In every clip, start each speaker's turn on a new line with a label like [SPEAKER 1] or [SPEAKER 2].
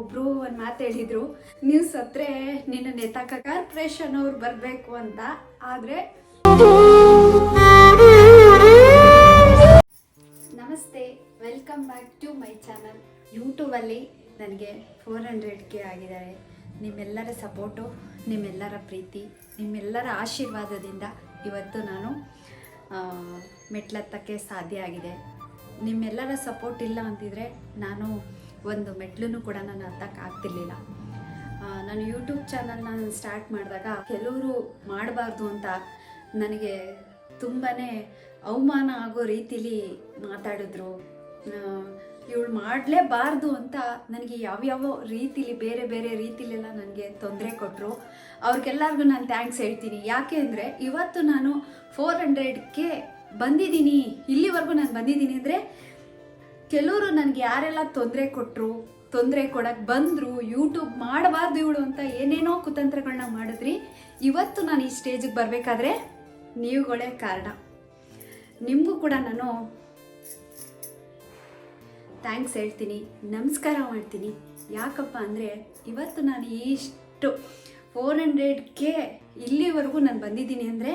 [SPEAKER 1] ಒಬ್ರು ಒಂದು ಮಾತು ಹೇಳಿದ್ರು, ನೀವು ಸತ್ರೆ, ನಿನ್ನ ನೇತಾಕ ಕಾರ್ಪೊರೇಷನ್ ಅವ್ರು ಬರಬೇಕು ಅಂತ. ಆದರೆ ನಮಸ್ತೆ, welcome back to my channel. ಯೂಟ್ಯೂಬಲ್ಲಿ ನನಗೆ ಫೋರ್ ಹಂಡ್ರೆಡ್ ಕೆ ಆಗಿದ್ದಾರೆ. ನಿಮ್ಮೆಲ್ಲರ ಸಪೋರ್ಟು, ನಿಮ್ಮೆಲ್ಲರ ಪ್ರೀತಿ, ನಿಮ್ಮೆಲ್ಲರ ಆಶೀರ್ವಾದದಿಂದ ಇವತ್ತು ನಾನು ಮೆಟ್ಲತ್ತಕ್ಕೆ ಸಾಧ್ಯ ಆಗಿದೆ. ನಿಮ್ಮೆಲ್ಲರ ಸಪೋರ್ಟ್ ಇಲ್ಲ ಅಂತಿದ್ರೆ ನಾನು ಒಂದು ಮೆಟ್ಲೂ ಕೂಡ ನಾನು ಹತ್ತಕ್ಕೆ ಆಗ್ತಿರ್ಲಿಲ್ಲ. ನಾನು ಯೂಟ್ಯೂಬ್ ಚಾನಲ್ ನಾನು ಸ್ಟಾರ್ಟ್ ಮಾಡಿದಾಗ ಕೆಲವರು ಮಾಡಬಾರ್ದು ಅಂತ ನನಗೆ ತುಂಬಾ ಅವಮಾನ ಆಗೋ ರೀತಿಲಿ ಮಾತಾಡಿದ್ರು. ಇವಳು ಮಾಡಲೇಬಾರ್ದು ಅಂತ ನನಗೆ ಯಾವ್ಯಾವ ರೀತಿಲಿ, ಬೇರೆ ಬೇರೆ ರೀತಿಲೆಲ್ಲ ನನಗೆ ತೊಂದರೆ ಕೊಟ್ಟರು ಅವ್ರಿಗೆಲ್ಲರಿಗೂ ನಾನು ಥ್ಯಾಂಕ್ಸ್ ಹೇಳ್ತೀನಿ. ಯಾಕೆ ಅಂದರೆ ಇವತ್ತು ನಾನು ಫೋರ್ ಹಂಡ್ರೆಡ್ಗೆ ಬಂದಿದ್ದೀನಿ, ಇಲ್ಲಿವರೆಗೂ ನಾನು ಬಂದಿದ್ದೀನಿ ಅಂದರೆ ಕೆಲವರು ನನಗೆ ಯಾರೆಲ್ಲ ತೊಂದರೆ ಕೊಟ್ಟರು ತೊಂದರೆ ಕೊಡಕ್ಕೆ ಬಂದರು ಯೂಟ್ಯೂಬ್ ಮಾಡಬಾರ್ದು ಇವಳು ಅಂತ ಏನೇನೋ ಕುತಂತ್ರಗಳನ್ನ ಮಾಡಿದ್ರಿ, ಇವತ್ತು ನಾನು ಈ ಸ್ಟೇಜಿಗೆ ಬರಬೇಕಾದ್ರೆ ನೀವುಗಳೇ ಕಾರಣ. ನಿಮಗೂ ಕೂಡ ನಾನು ಥ್ಯಾಂಕ್ಸ್ ಹೇಳ್ತೀನಿ, ನಮಸ್ಕಾರ ಮಾಡ್ತೀನಿ. ಯಾಕಪ್ಪ ಅಂದರೆ ಇವತ್ತು ನಾನು ಇಷ್ಟು ಫೋರ್ ಹಂಡ್ರೆಡ್ಗೆ ಇಲ್ಲಿವರೆಗೂ ನಾನು ಬಂದಿದ್ದೀನಿ ಅಂದರೆ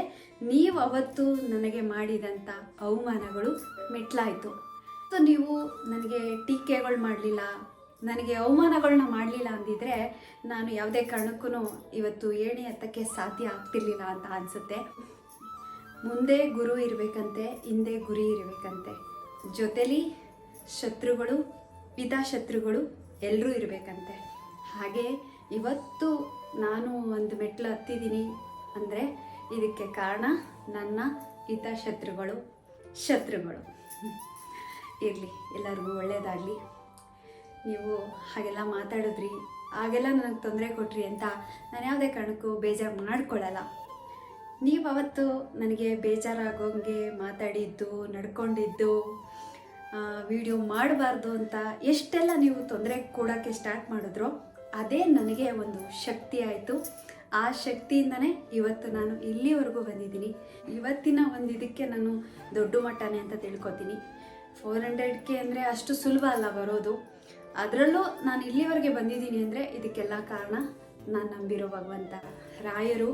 [SPEAKER 1] ನೀವು ಅವತ್ತು ನನಗೆ ಮಾಡಿದಂಥ ಅವಮಾನಗಳು ಮೆಟ್ಲಾಯಿತು. ಸೊ ನೀವು ನನಗೆ ಟೀಕೆಗಳು ಮಾಡಲಿಲ್ಲ, ನನಗೆ ಅವಮಾನಗಳನ್ನ ಮಾಡಲಿಲ್ಲ ಅಂದಿದ್ರೆ ನಾನು ಯಾವುದೇ ಕಾರಣಕ್ಕೂ ಇವತ್ತು ಏಣಿ ಹತ್ತಕ್ಕೆ ಸಾಧ್ಯ ಆಗ್ತಿರ್ಲಿಲ್ಲ ಅಂತ ಅನಿಸುತ್ತೆ. ಮುಂದೆ ಗುರು ಇರಬೇಕಂತೆ, ಹಿಂದೆ ಗುರಿ ಇರಬೇಕಂತೆ. ಜೊತೆಲಿ ಶತ್ರುಗಳು ಶತ್ರುಗಳು ಎಲ್ಲರೂ ಇರಬೇಕಂತೆ. ಹಾಗೆ ಇವತ್ತು ನಾನು ಒಂದು ಮೆಟ್ಲು ಹತ್ತಿದ್ದೀನಿ ಅಂದರೆ ಇದಕ್ಕೆ ಕಾರಣ ನನ್ನ ಹಿತಶತ್ರುಗಳು, ಶತ್ರುಗಳು. ಇರಲಿ, ಎಲ್ಲರಿಗೂ ಒಳ್ಳೆಯದಾಗಲಿ ನೀವು ಹಾಗೆಲ್ಲ ಮಾತಾಡಿದ್ರಿ, ಹಾಗೆಲ್ಲ ನನಗೆ ತೊಂದರೆ ಕೊಟ್ರಿ ಅಂತ ನಾನು ಯಾವುದೇ ಕಾರಣಕ್ಕೂ ಬೇಜಾರು ಮಾಡ್ಕೊಳ್ಳಲ್ಲ ನೀವು ಅವತ್ತು ನನಗೆ ಬೇಜಾರಾಗೋಂಗೆ ಮಾತಾಡಿದ್ದು, ನಡ್ಕೊಂಡಿದ್ದು ವಿಡಿಯೋ ಮಾಡಬಾರ್ದು ಅಂತ ಎಷ್ಟೆಲ್ಲ ನೀವು ತೊಂದರೆ ಕೊಡೋಕ್ಕೆ ಸ್ಟಾರ್ಟ್ ಮಾಡಿದ್ರು, ಅದೇ ನನಗೆ ಒಂದು ಶಕ್ತಿ ಆಯಿತು. ಆ ಶಕ್ತಿಯಿಂದನೇ ಇವತ್ತು ನಾನು ಇಲ್ಲಿವರೆಗೂ ಬಂದಿದ್ದೀನಿ. ಇವತ್ತಿನ ಒಂದು ಇದಕ್ಕೆ ನಾನು ದೊಡ್ಡ ಮಟ್ಟನೇ ಅಂತ ತಿಳ್ಕೊತೀನಿ. ಫೋರ್ ಹಂಡ್ರೆಡ್ಗೆ ಅಂದರೆ ಅಷ್ಟು ಸುಲಭ ಅಲ್ಲ ಬರೋದು. ಅದರಲ್ಲೂ ನಾನು ಇಲ್ಲಿವರೆಗೆ ಬಂದಿದ್ದೀನಿ ಅಂದರೆ ಇದಕ್ಕೆಲ್ಲ ಕಾರಣ ನಾನು ನಂಬಿರೋ ಭಗವಂತ. ರಾಯರು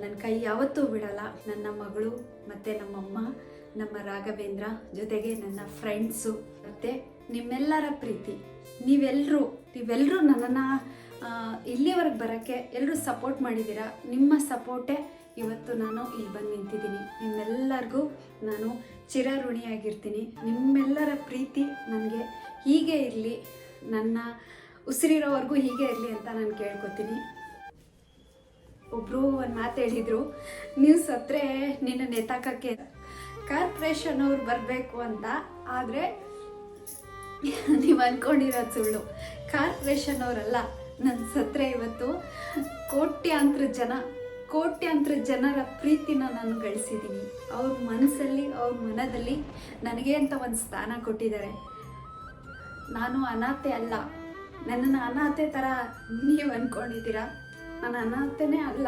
[SPEAKER 1] ನನ್ನ ಕೈ ಯಾವತ್ತೂ ಬಿಡಲ್ಲ. ನನ್ನ ಮಗಳು ಮತ್ತು ನಮ್ಮಮ್ಮ, ನಮ್ಮ ರಾಘವೇಂದ್ರ ಜೊತೆಗೆ ನನ್ನ ಫ್ರೆಂಡ್ಸು ಮತ್ತು ನಿಮ್ಮೆಲ್ಲರ ಪ್ರೀತಿ. ನೀವೆಲ್ಲರೂ ನೀವೆಲ್ಲರೂ ನನ್ನನ್ನು ಇಲ್ಲಿವರೆಗೆ ಬರೋಕ್ಕೆ ಎಲ್ಲರೂ ಸಪೋರ್ಟ್ ಮಾಡಿದ್ದೀರಾ? ನಿಮ್ಮ ಸಪೋರ್ಟೇ ಇವತ್ತು ನಾನು ಇಲ್ಲಿ ಬಂದು ನಿಂತಿದ್ದೀನಿ. ನಿಮ್ಮೆಲ್ಲರಿಗೂ ನಾನು ಚಿರಋಣಿಯಾಗಿರ್ತೀನಿ. ನಿಮ್ಮೆಲ್ಲರ ಪ್ರೀತಿ ನನಗೆ ಹೀಗೆ ಇರಲಿ, ನನ್ನ ಉಸಿರಿರೋವರೆಗೂ ಹೀಗೆ ಇರಲಿ ಅಂತ ನಾನು ಕೇಳ್ಕೊತೀನಿ. ಒಬ್ಬರು ಒಂದು ಮಾತು ಹೇಳಿದರು, ನೀವು ಸತ್ರೆ ನಿನ್ನ ನೇತಾಕಕ್ಕೆ ಕಾರ್ಪೊರೇಷನ್ ಅವ್ರು ಬರಬೇಕು ಅಂತ. ಆದರೆ ನೀವು ಅಂದ್ಕೊಂಡಿರೋದು ಸುಳ್ಳು. ಕಾರ್ಪೊರೇಷನ್ ಅವರಲ್ಲ ನನ್ನ ಸತ್ರೆ ಇವತ್ತು ಕೋಟ್ಯಾಂತರ ಜನ ಕೋಟ್ಯಾಂತರ ಜನರ ಪ್ರೀತಿನ ನಾನು ಗಳಿಸಿದ್ದೀನಿ. ಅವ್ರ ಮನಸ್ಸಲ್ಲಿ, ಅವ್ರ ಮನದಲ್ಲಿ ನನಗೆ ಅಂತ ಒಂದು ಸ್ಥಾನ ಕೊಟ್ಟಿದ್ದಾರೆ. ನಾನು ಅನಾಥೆ ಅಲ್ಲ. ನನ್ನನ್ನು ಅನಾಥೆ ಥರ ನೀವು ಅಂದ್ಕೊಂಡಿದ್ದೀರಾ ನಾನು ಅನಾಥೆನೇ ಅಲ್ಲ.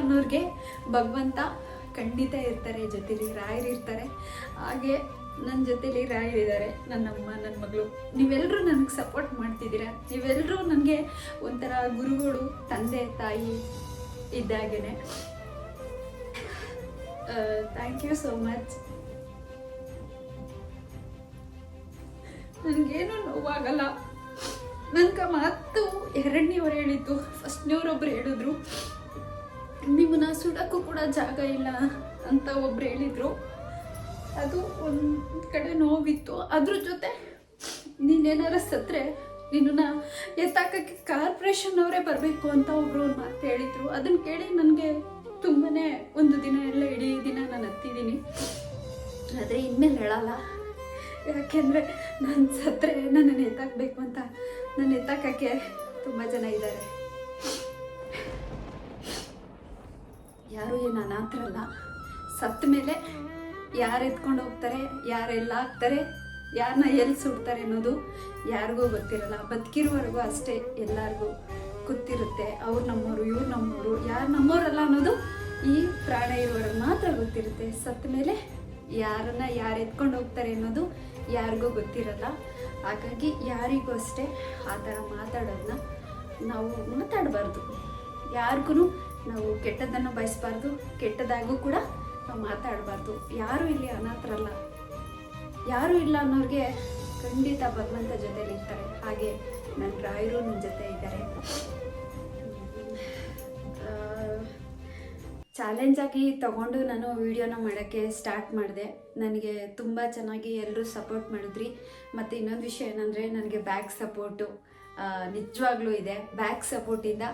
[SPEAKER 1] ಅನ್ನೋರಿಗೆ ಭಗವಂತ ಖಂಡಿತ ಇರ್ತಾರೆ, ಜೊತೆಲಿ ರಾಯರು ಇರ್ತಾರೆ. ಹಾಗೆ ನನ್ನ ಜೊತೆಲಿ ರಾಯರಿದ್ದಾರೆ ನನ್ನಮ್ಮ ನನ್ನ ಮಗಳು ನೀವೆಲ್ಲರೂ ನನಗೆ ಸಪೋರ್ಟ್ ಮಾಡ್ತಿದ್ದೀರಾ? ನೀವೆಲ್ಲರೂ ನನಗೆ ಒಂಥರ ಗುರುಗಳು, ತಂದೆ, ತಾಯಿ ಇದ್ದಾಗೇನೆ. ಥ್ಯಾಂಕ್ ಯು ಸೋ ಮಚ್ ನನಗೇನು ನೋವಾಗಲ್ಲ. ನನ್ಗೆ ಮಾತು ಎರಡನೇವ್ರು ಹೇಳಿದ್ದು. ಫಸ್ಟ್ನೇವ್ರೊಬ್ರು ಹೇಳಿದ್ರು. ನಿಮ್ಮನ್ನ ಸುಡೋಕ್ಕೂ ಕೂಡ ಜಾಗ ಇಲ್ಲ ಅಂತ ಒಬ್ರು ಹೇಳಿದ್ರು. ಅದು ಒಂದು ಕಡೆ ನೋವಿತ್ತು. ಅದ್ರ ಜೊತೆ ನೀನೇನಾರ ಸತ್ರೆ ನಿನ್ನ ಎತ್ತಾಕಕ್ಕೆ ಕಾರ್ಪೊರೇಷನ್ ಅವರೇ ಬರಬೇಕು ಅಂತ ಒಬ್ರು ಒಂದು ಮಾತು ಹೇಳಿದ್ರು. ಅದನ್ನ ಕೇಳಿ ನನಗೆ ತುಂಬಾ ಒಂದು ದಿನ ಎಲ್ಲ ಇಡೀ ದಿನ ನಾನು ಹತ್ತಿದ್ದೀನಿ ಆದರೆ ಇನ್ಮೇಲೆ ಹೇಳಲ್ಲ. ಯಾಕೆಂದರೆ ನಾನು ಸತ್ರೆ ನನ್ನನ್ನು ಎತ್ತಾಕಬೇಕು ಅಂತ ನನ್ನ ಎತ್ತಾಕಕ್ಕೆ ತುಂಬ ಜನ ಇದ್ದಾರೆ ಯಾರು ಏನು ಅನಾಥರಲ್ಲ. ಸತ್ತ ಮೇಲೆ ಯಾರು ಎತ್ಕೊಂಡು ಹೋಗ್ತಾರೆ ಯಾರೆಲ್ಲ ಆಗ್ತಾರೆ ಯಾರನ್ನ ಎಲ್ಲಿ ಸುಡ್ತಾರೆ ಅನ್ನೋದು ಯಾರಿಗೂ ಗೊತ್ತಿರಲ್ಲ. ಬದುಕಿರೋವರೆಗೂ ಅಷ್ಟೇ ಎಲ್ಲರಿಗೂ ಗೊತ್ತಿರುತ್ತೆ. ಅವ್ರು ನಮ್ಮವರು ಇವ್ರು ನಮ್ಮವರು ಯಾರು ನಮ್ಮವರಲ್ಲ ಅನ್ನೋದು ಈ ಪ್ರಾಣ ಇರೋರಿಗೆ ಮಾತ್ರ ಗೊತ್ತಿರುತ್ತೆ. ಸತ್ತ ಮೇಲೆ ಯಾರನ್ನ ಯಾರು ಎತ್ಕೊಂಡು ಹೋಗ್ತಾರೆ ಅನ್ನೋದು ಯಾರಿಗೂ ಗೊತ್ತಿರಲ್ಲ. ಹಾಗಾಗಿ ಯಾರಿಗೂ ಅಷ್ಟೇ ಆ ಥರ ಮಾತಾಡೋದನ್ನ ನಾವು ಮಾತಾಡಬಾರ್ದು. ಯಾರಿಗೂ ನಾವು ಕೆಟ್ಟದ್ದನ್ನು ಬಯಸಬಾರ್ದು, ಕೆಟ್ಟದಾಗೂ ಕೂಡ ನಾವು ಮಾತಾಡಬಾರ್ದು. ಯಾರೂ ಇಲ್ಲಿ ಅನಾಥರಲ್ಲ. ಯಾರೂ ಇಲ್ಲ ಅನ್ನೋರಿಗೆ ಖಂಡಿತ ಭಗವಂತ ಜೊತೆಲಿ ಇರ್ತಾರೆ. ಹಾಗೆ ನನ್ನ ರಾಯರು ನನ್ನ ಜೊತೆ ಇದ್ದಾರೆ. ಚಾಲೆಂಜಾಗಿ ತಗೊಂಡು ನಾನು ವಿಡಿಯೋನ ಮಾಡೋಕ್ಕೆ ಸ್ಟಾರ್ಟ್ ಮಾಡಿದೆ. ನನಗೆ ತುಂಬ ಚೆನ್ನಾಗಿ ಎಲ್ಲರೂ ಸಪೋರ್ಟ್ ಮಾಡಿದ್ರಿ. ಮತ್ತು ಇನ್ನೊಂದು ವಿಷಯ ಏನಂದರೆ, ನನಗೆ ಬ್ಯಾಕ್ ಸಪೋರ್ಟು ನಿಜವಾಗ್ಲೂ ಇದೆ. ಬ್ಯಾಕ್ ಸಪೋರ್ಟಿಂದ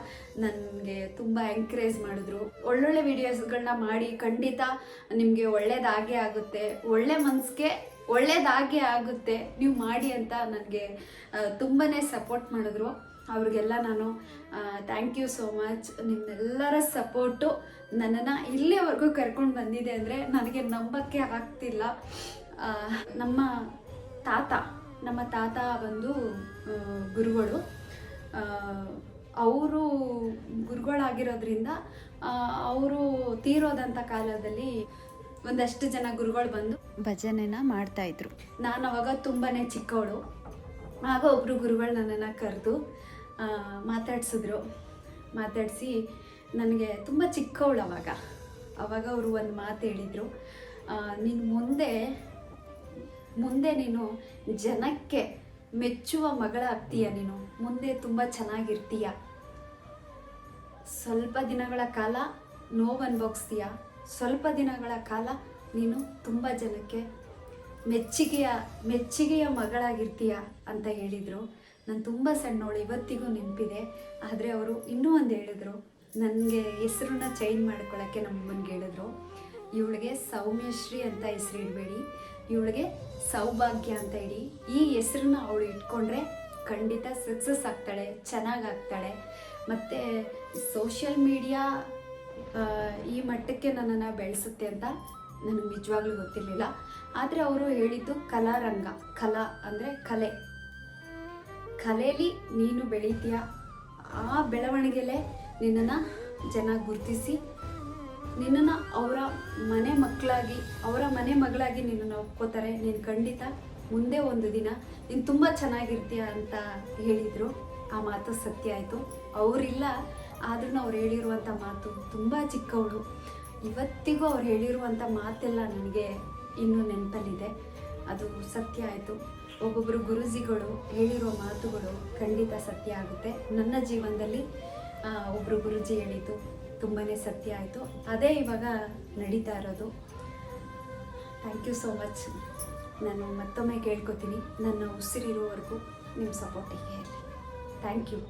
[SPEAKER 1] ನನಗೆ ತುಂಬ ಎಂಕರೇಜ್ ಮಾಡಿದ್ರು. ಒಳ್ಳೊಳ್ಳೆ ವಿಡಿಯೋಸ್ಗಳನ್ನ ಮಾಡಿ ಖಂಡಿತ ನಿಮಗೆ ಒಳ್ಳೇದಾಗೇ ಆಗುತ್ತೆ. ಒಳ್ಳೆ ಮನಸ್ಸಿಗೆ ಒಳ್ಳೇದಾಗೇ ಆಗುತ್ತೆ. ನೀವು ಮಾಡಿ ಅಂತ ನನಗೆ ತುಂಬಾ ಸಪೋರ್ಟ್ ಮಾಡಿದ್ರು. ಅವ್ರಿಗೆಲ್ಲ ನಾನು ಥ್ಯಾಂಕ್ ಯು ಸೋ ಮಚ್ ನಿಮ್ಮೆಲ್ಲರ ಸಪೋರ್ಟು ನನ್ನನ್ನು ಇಲ್ಲಿವರೆಗೂ ಕರ್ಕೊಂಡು ಬಂದಿದೆ ಅಂದರೆ ನನಗೆ ನಂಬಕ್ಕೆ ಆಗ್ತಿಲ್ಲ. ನಮ್ಮ ತಾತ ನಮ್ಮ ತಾತ ಬಂದು ಗುರುಗಳು. ಅವರು ಗುರುಗಳಾಗಿರೋದ್ರಿಂದ ಅವರು ತೀರೋದಂಥ ಕಾಲದಲ್ಲಿ ಒಂದಷ್ಟು ಜನ ಗುರುಗಳು ಬಂದು ಭಜನೆನ ಮಾಡ್ತಾ ಇದ್ರು. ನಾನು ಅವಾಗ ತುಂಬಾ ಚಿಕ್ಕವಳು ಆಗ ಒಬ್ಬರು ಗುರುಗಳು ನನ್ನನ್ನು ಕರೆದು ಮಾತಾಡ್ಸಿದ್ರು. ಮಾತಾಡಿಸಿ ನನಗೆ ತುಂಬ ಚಿಕ್ಕವಳು ಅವಾಗ. ಅವಾಗ ಅವರು ಒಂದು ಮಾತು ಹೇಳಿದರು. ನೀನು ಮುಂದೆ ಮುಂದೆ ನೀನು ಜನಕ್ಕೆ ಮೆಚ್ಚುವ ಮಗಳಾಗ್ತೀಯ ನೀನು. ಮುಂದೆ ತುಂಬ ಚೆನ್ನಾಗಿರ್ತೀಯ. ಸ್ವಲ್ಪ ದಿನಗಳ ಕಾಲ ನೋವು ಅನುಭವಿಸ್ತೀಯ. ಸ್ವಲ್ಪ ದಿನಗಳ ಕಾಲ ನೀನು ತುಂಬ ಜನಕ್ಕೆ ಮೆಚ್ಚುಗೆಯ ಮೆಚ್ಚುಗೆಯ ಮಗಳಾಗಿರ್ತೀಯ ಅಂತ ಹೇಳಿದರು. ನಾನು ತುಂಬ ಸಣ್ಣವಳು, ಇವತ್ತಿಗೂ ನೆನಪಿದೆ. ಆದರೆ ಅವರು ಇನ್ನೂ ಒಂದು ಹೇಳಿದ್ರು. ನನಗೆ ಹೆಸರನ್ನ ಚೇಂಜ್ ಮಾಡ್ಕೊಳ್ಳೋಕ್ಕೆ ನಮ್ಮಮ್ಮನಿಗೆ ಹೇಳಿದ್ರು. ಇವಳಿಗೆ ಸೌಮ್ಯಶ್ರೀ ಅಂತ ಹೆಸರು ಇಡಬೇಡಿ. ಇವಳಿಗೆ ಸೌಭಾಗ್ಯ ಅಂತ ಇಡಿ. ಈ ಹೆಸರನ್ನ ಅವಳು ಇಟ್ಕೊಂಡ್ರೆ ಖಂಡಿತ ಸಕ್ಸಸ್ ಆಗ್ತಾಳೆ ಚೆನ್ನಾಗಾಗ್ತಾಳೆ ಮತ್ತು ಸೋಷಿಯಲ್ ಮೀಡಿಯಾ ಈ ಮಟ್ಟಕ್ಕೆ ನನ್ನನ್ನು ಬೆಳೆಸುತ್ತೆ ಅಂತ ನನಗೆ ನಿಜವಾಗ್ಲೂ ಗೊತ್ತಿರಲಿಲ್ಲ. ಆದರೆ ಅವರು ಹೇಳಿದ್ದು ಕಲಾರಂಗ, ಕಲಾ ಅಂದರೆ ಕಲೆ. ಕಲೆಯಲ್ಲಿ ನೀನು ಬೆಳೀತೀಯ. ಆ ಬೆಳವಣಿಗೆಲೆ ನಿನ್ನನ್ನು ಜನ ಗುರುತಿಸಿ ನಿನ್ನನ್ನು ಅವರ ಮನೆ ಮಕ್ಕಳಾಗಿ, ಅವರ ಮನೆ ಮಗಳಾಗಿ ನಿನ್ನನ್ನು ಒಪ್ಕೋತಾರೆ. ನೀನು ಖಂಡಿತ ಮುಂದೆ ಒಂದು ದಿನ ನೀನು ತುಂಬ ಚೆನ್ನಾಗಿರ್ತೀಯ ಅಂತ ಹೇಳಿದರು. ಆ ಮಾತು ಸತ್ಯ ಆಯಿತು. ಅವರಿಲ್ಲ ಆದ್ರೂ ಅವ್ರು ಹೇಳಿರುವಂಥ ಮಾತು ತುಂಬ ಚಿಕ್ಕವಳು. ಇವತ್ತಿಗೂ ಅವ್ರು ಹೇಳಿರುವಂಥ ಮಾತೆಲ್ಲ ನನಗೆ ಇನ್ನೂ ನೆನಪಲ್ಲಿದೆ. ಅದು ಸತ್ಯ ಆಯಿತು. ಒಬ್ಬೊಬ್ಬರು ಗುರುಜಿಗಳು ಹೇಳಿರೋ ಮಾತುಗಳು ಖಂಡಿತ ಸತ್ಯ ಆಗುತ್ತೆ. ನನ್ನ ಜೀವನದಲ್ಲಿ ಒಬ್ಬರು ಗುರುಜಿ ಹೇಳಿದ್ದು ತುಂಬಾ ಸತ್ಯ ಆಯಿತು. ಅದೇ ಇವಾಗ ನಡೀತಾ ಇರೋದು. ಥ್ಯಾಂಕ್ ಯು ಸೋ ಮಚ್ ನಾನು ಮತ್ತೊಮ್ಮೆ ಕೇಳ್ಕೊತೀನಿ. ನನ್ನ ಉಸಿರಿರೋವರೆಗೂ ನಿಮ್ಮ ಸಪೋರ್ಟಿಗೆ ಥ್ಯಾಂಕ್ ಯು